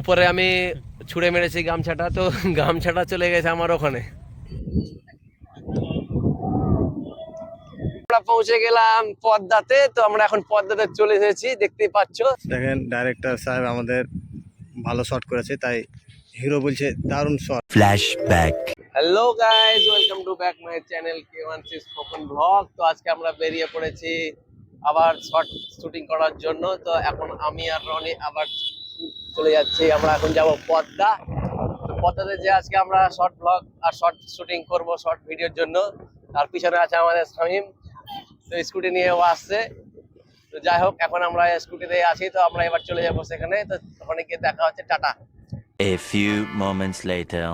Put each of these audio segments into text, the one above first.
উপরে আমি ছুঁড়ে মেরেছি গামছাটা তো গামছাটা চলে গেছে আমার ওখানে। আমরা পৌঁছে গেলাম পদ্মাতে তো আমরা এখন পদ্মাতে চলে এসেছি দেখতেই পাচ্ছ। দেখেন ডাইরেক্টর সাহেব আমাদের ভালো শট করেছে তাই হিরো বলছে দারুণ shot Flashback. Hello guys welcome to back my channel K one six spoken blog তো আজকে আমরা বেরিয়ে পড়েছি আবার শর্ট শুটিং করার জন্য তো এখন আমি আর রনি আবার চলে যাচ্ছি, আমরা এখন যাব পদ্মা। পদ্মাতে যে আজকে আমরা শর্ট ব্লগ আর শর্ট শুটিং করব শর্ট ভিডিওর জন্য। আর পিছনে আছে আমাদের শামিম, তো স্কুটি নিয়ে ও আসছে। তো যাই হোক, এখন আমরা স্কুটিতে আছি, তো আমরা এবার চলে যাব সেখানে। তো ওখানে গিয়ে দেখা হচ্ছে, tata. A few moments later.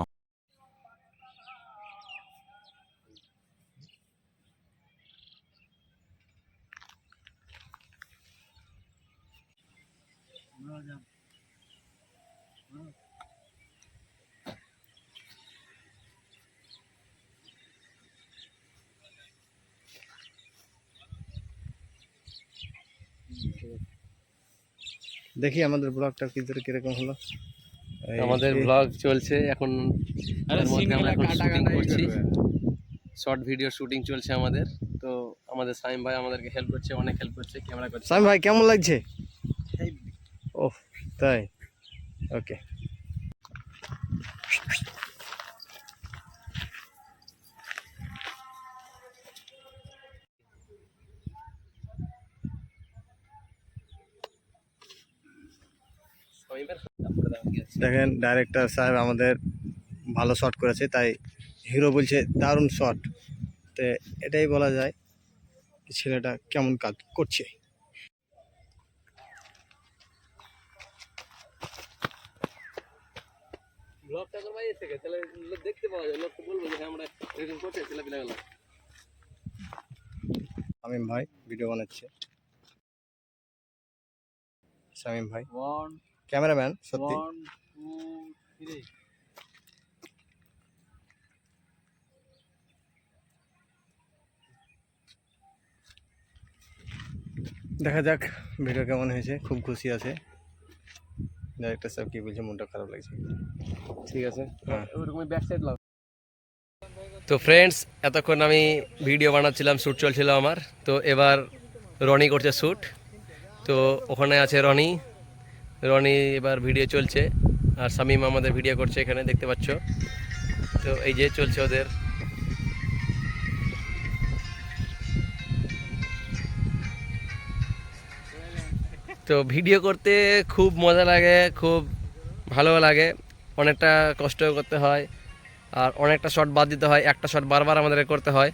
দেখি আমাদের ব্লগটা কি ধরে কীরকম হলো। আমাদের ব্লগ চলছে এখন এর মধ্যে আমরা এখন শুটিং করছি। শর্ট ভিডিও শুটিং চলছে আমাদের। তো আমাদের সাইম ভাই আমাদেরকে হেল্প করছে অনেক হেল্প করছে ক্যামেরা করছে। সাইম ভাই কেমন লাগছে? ও তাই। ওকে দেখেন ডাইরেক্টর সাহেব আমাদের ভালো শট করেছে তাই হিরো বলছে দারুণ শট তো এটাই বলা যায় ছেলেটা কেমন কাজ করছে। ব্লগটা করব এই থেকে তাহলে লোক দেখতে পাওয়া যায় লোক বলব যে হ্যাঁ আমরা এরকম করছে ছেলে পিলা গেলাম শামিম ভাই ভিডিও বানাচ্ছে। শামিম ভাই। ওয়ান ক্যামেরাম্যান সত্যি। দেখা যাক ভিডিও কেমন হয়েছে খুব খুশি আছে। ডাইরেক্টর সাহেব কি বলছে মনটা খারাপ লাগছে। ঠিক আছে। হ্যাঁ। ওরকমই ব্যাক সাইড লাও তো ফ্রেন্ডস এতক্ষণ আমি ভিডিও বানাচ্ছিলাম শ্যুট চলছিল আমার। তো এবার রনি করছে শ্যুট তো ওখানে আছে রনি। রনি এবার ভিডিও চলছে, আর শামিম আমাদের ভিডিও করছে এখানে, দেখতে পাচ্ছ? তো এই যে চলছে ওদের। তো ভিডিও করতে খুব মজা লাগে, খুব ভালো লাগে। অনেকটা কষ্ট করতে হয়, আর অনেকটা শট বাদ দিতে হয়, একটা শট বারবার আমাদের করতে হয়।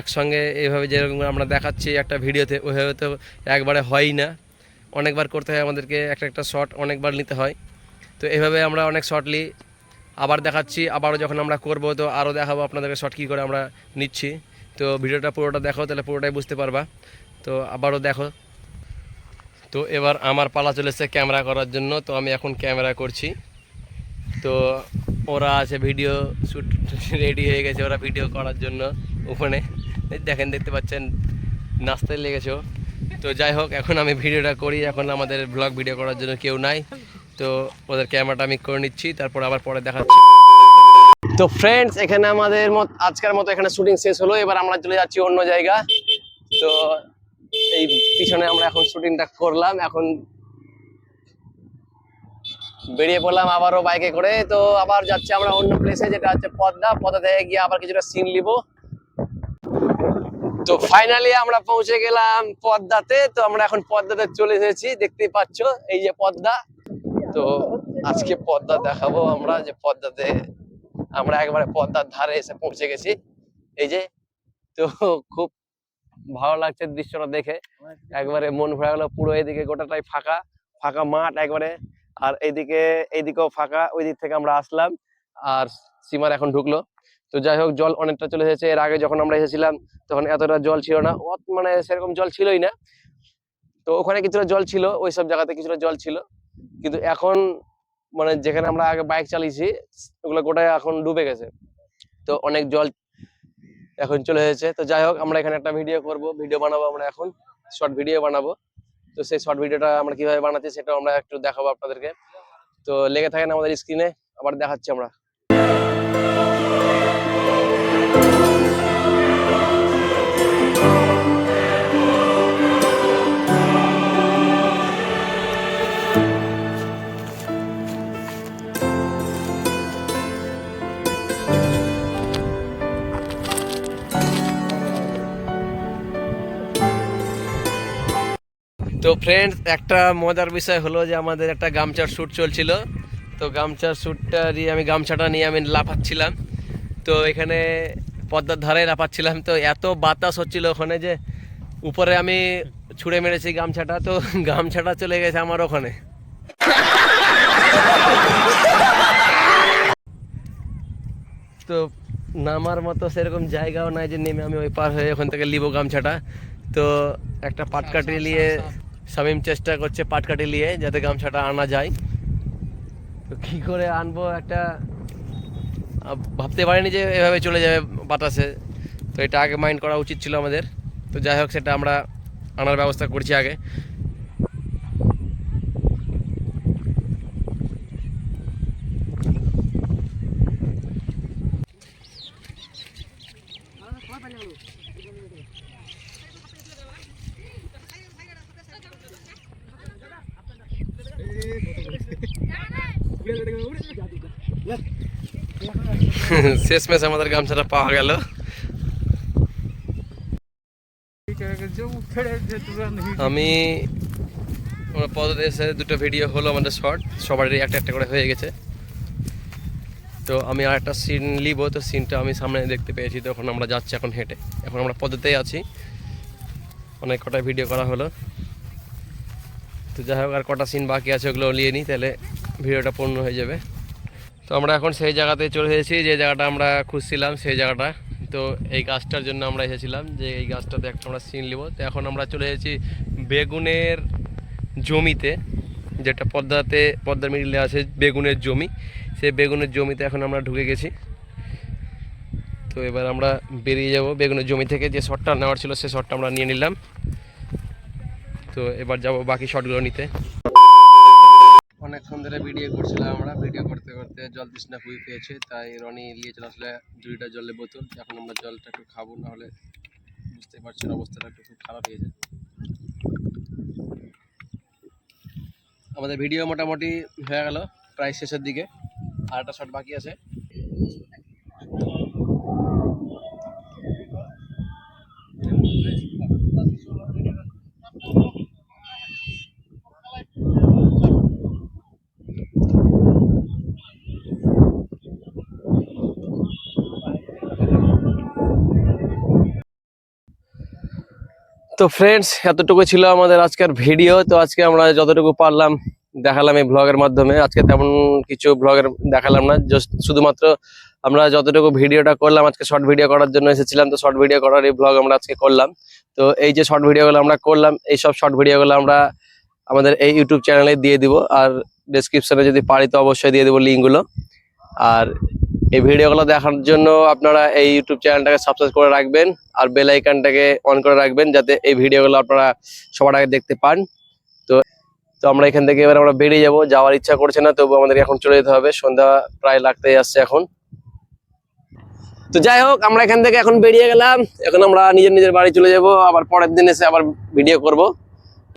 একসঙ্গে এইভাবে যেরকম আমরা দেখাচ্ছি একটা ভিডিওতে ওইভাবে তো একবারে হয়ই না। অনেকবার করতে হয় আমাদেরকে, একটা একটা শট অনেকবার নিতে হয়। তো এভাবে আমরা অনেক শট নিই আবার দেখাচ্ছি, আবারও যখন আমরা করব, তো আরও দেখাবো আপনাদেরকে শট কী করে আমরা নিচ্ছি। তো ভিডিওটা পুরোটা দেখো, তাহলে পুরোটাই বুঝতে পারবা। তো আবারও দেখো। তো এবার আমার পালা চলেছে ক্যামেরা করার জন্য, তো আমি এখন ক্যামেরা করছি। তো ওরা আছে ভিডিও শ্যুট রেডি হয়ে গেছে, ওরা ভিডিও করার জন্য ওখানে। দেখেন, দেখতে পাচ্ছেন? নাচতে লেগেছে। তো যাই হোক, এখন আমি ভিডিওটা করি। এখন আমাদের ব্লগ ভিডিও করার জন্য কেউ নাই। তো ওদের ক্যামেরাটা আমি করে নিচ্ছি, তারপর আবার পরে দেখাচ্ছি। তো ফ্রেন্ডস এখানে আমাদের মত আজকের মতো এখানে শুটিং শেষ হলো। এবার আমরা চলে যাচ্ছি অন্য জায়গা। তো এই পিছনে আমরা এখন শুটিংটা করলাম। এখন বেরিয়ে পড়লাম আবারও বাইকে করে। তো আবার যাচ্ছি আমরা অন্য প্লেসে যেটা হচ্ছে পদ্মা। পদ্মা থেকে গিয়ে আবার কিছুটা সিন নিব। তো ফাইনালি আমরা পৌঁছে গেলাম পদ্মাতে। তো আমরা এখন পদ্মাতে চলে এসেছি, দেখতেই পাচ্ছ এই যে পদ্মা। তো আজকে পদ্মা দেখাবো আমরা যে পদ্মাতে আমরা একবারে পদ্মার ধারে এসে পৌঁছে গেছি। এই যে, তো খুব ভালো লাগছে দৃশ্যটা দেখে। একবারে মন ভরা গেল, পুরো এদিকে গোটাটাই ফাঁকা ফাঁকা মাঠ একবারে। আর এইদিকে, এইদিকেও ফাঁকা ওই দিক থেকে আমরা আসলাম। আর সীমার এখন ঢুকলো। তো যাই হোক, জল অনেকটা চলে এসেছে। এর আগে যখন আমরা এসেছিলাম, তখন এতটা জল ছিল না। অত- মানে সেরকম জল ছিলই না। তো ওখানে কিছুটা জল ছিল, ওই সব জায়গাতে কিছুটা জল ছিল। কিন্তু এখন মানে যেখানে আমরা আগে বাইক চালিয়েছি, ওগুলো গোটায় এখন ডুবে গেছে। তো অনেক জল এখন চলে এসেছে। তো যাই হোক, আমরা এখানে একটা ভিডিও করব। ভিডিও বানাবো আমরা এখন। শর্ট ভিডিও বানাবো। তো সেই শর্ট ভিডিওটা আমরা কীভাবে বানাচ্ছি সেটা আমরা একটু দেখাবো আপনাদেরকে। তো লেগে থাকেন আমাদের স্ক্রিনে আবার দেখাচ্ছি আমরা। তো ফ্রেন্ডস একটা মজার বিষয় হলো যে আমাদের একটা গামছার শ্যুট চলছিল। তো গামছার শ্যুটটা দিয়ে আমি গামছাটা নিয়ে আমি লাফাচ্ছিলাম। তো এখানে পদ্মার ধারে লাফাচ্ছিলাম তো এত বাতাস হচ্ছিল ওখানে যে উপরে আমি ছুঁড়ে মেরেছি গামছাটা তো গামছাটা চলে গেছে আমার ওখানে। তো নামার মতো সেরকম জায়গাও নাই যে নেমে আমি ওই পার হয়ে ওখান থেকে লিবো গামছাটা। তো একটা পাটকাঠি নিয়ে শামিম চেষ্টা করছে পাটকাঠি নিয়ে যাতে গামছাটা আনা যায়। তো কী করে আনব একটা ভাবতে পারিনি যে এভাবে চলে যাবে বাতাসে তো এটা আগে মাইন্ড করা উচিত ছিল আমাদের তো যাই হোক সেটা আমরা আনার ব্যবস্থা করছি আগে শেষমেশ আমাদের গামছাটা পাওয়া গেল। আমি আমরা পদদেশে দুটো ভিডিও হলো আমাদের শর্ট সবারই একটা একটা করে হয়ে গেছে। তো আমি আর একটা সিন নিব, তো সিনটা আমি সামনে দেখতে পেয়েছি তখন আমরা যাচ্ছি এখন হেঁটে। এখন আমরা পদতেই আছি। অনেক কটা ভিডিও করা হলো। তো যাই হোক, আর কটা সিন বাকি আছে ওগুলো নিয়ে নিই তাহলে ভিডিওটা পূর্ণ হয়ে যাবে। তো আমরা এখন সেই জায়গাতে চলে এসেছি, যে জায়গাটা আমরা খুঁজছিলাম সেই জায়গাটা। তো এই গাছটার জন্য আমরা এসেছিলাম, যে এই গাছটাতে একটা আমরা সিন নিব। তো এখন আমরা চলে এসেছি বেগুনের জমিতে, যেটা পদ্মাতে, পদ্মার মিডিলে আছে বেগুনের জমি। সেই বেগুনের জমিতে এখন আমরা ঢুকে গেছি। তো এবার আমরা বেরিয়ে যাব বেগুনের জমি থেকে। যে শটটা নেওয়ার ছিল, সে শটটা আমরা নিয়ে নিলাম। তো এবার যাব বাকি শটগুলো নিতে। অনেকক্ষণ ধরে ভিডিও করছিলাম আমরা, ভিডিও করতে করতে জল তৃষ্ণা খুবই পেয়েছে, তাই রনি নিয়ে চলে আসলে দুইটা জলের বোতল। এখন আমরা জলটা একটু খাব, নাহলে বুঝতে পারছেন অবস্থাটা একটু খুব খারাপ হয়ে হয়েছে আমাদের ভিডিও মোটামুটি হয়ে গেল, প্রায় শেষের দিকে, আর একটা শট বাকি আছে। তো ফ্রেন্ডস এতটুকু ছিল আমাদের আজকের ভিডিও তো আজকে আমরা যতটুকু পারলাম দেখালাম এই ব্লগের মাধ্যমে। আজকে তেমন কিছু ব্লগের দেখালাম না শুধুমাত্র আমরা যতটুকু ভিডিওটা করলাম, আজকে শর্ট ভিডিও করার জন্য এসেছিলাম, তো শর্ট ভিডিও করার এই ব্লগ আমরা আজকে করলাম। তো এই যে শর্ট ভিডিওগুলো আমরা করলাম, এই সব শর্ট ভিডিওগুলো আমরা আমাদের এই ইউটিউব চ্যানেলে দিয়ে দিব। আর ডেসক্রিপশনে যদি পারি, তো অবশ্যই দিয়ে দেবো লিঙ্কগুলো আর এই ভিডিওগুলো দেখার জন্য আপনারা এই ইউটিউব চ্যানেলটাকে সাবস্ক্রাইব করে রাখবেন আর বেল আইকনটাকে অন করে রাখবেন যাতে এই ভিডিওগুলো আপনারা সবার আগে দেখতে পান। তো তো আমরা এখান থেকে এবার আমরা বেরিয়ে যাব। যাওয়ার ইচ্ছা করছে না তবু আমাদের এখন চলে যেতে হবে। সন্ধ্যা প্রায় লাগতেই আসছে এখন। তো যাই হোক, আমরা এখান থেকে এখন বেরিয়ে গেলাম। এখন আমরা নিজের নিজের বাড়ি চলে যাব। আবার পরের দিন এসে আবার ভিডিও করব।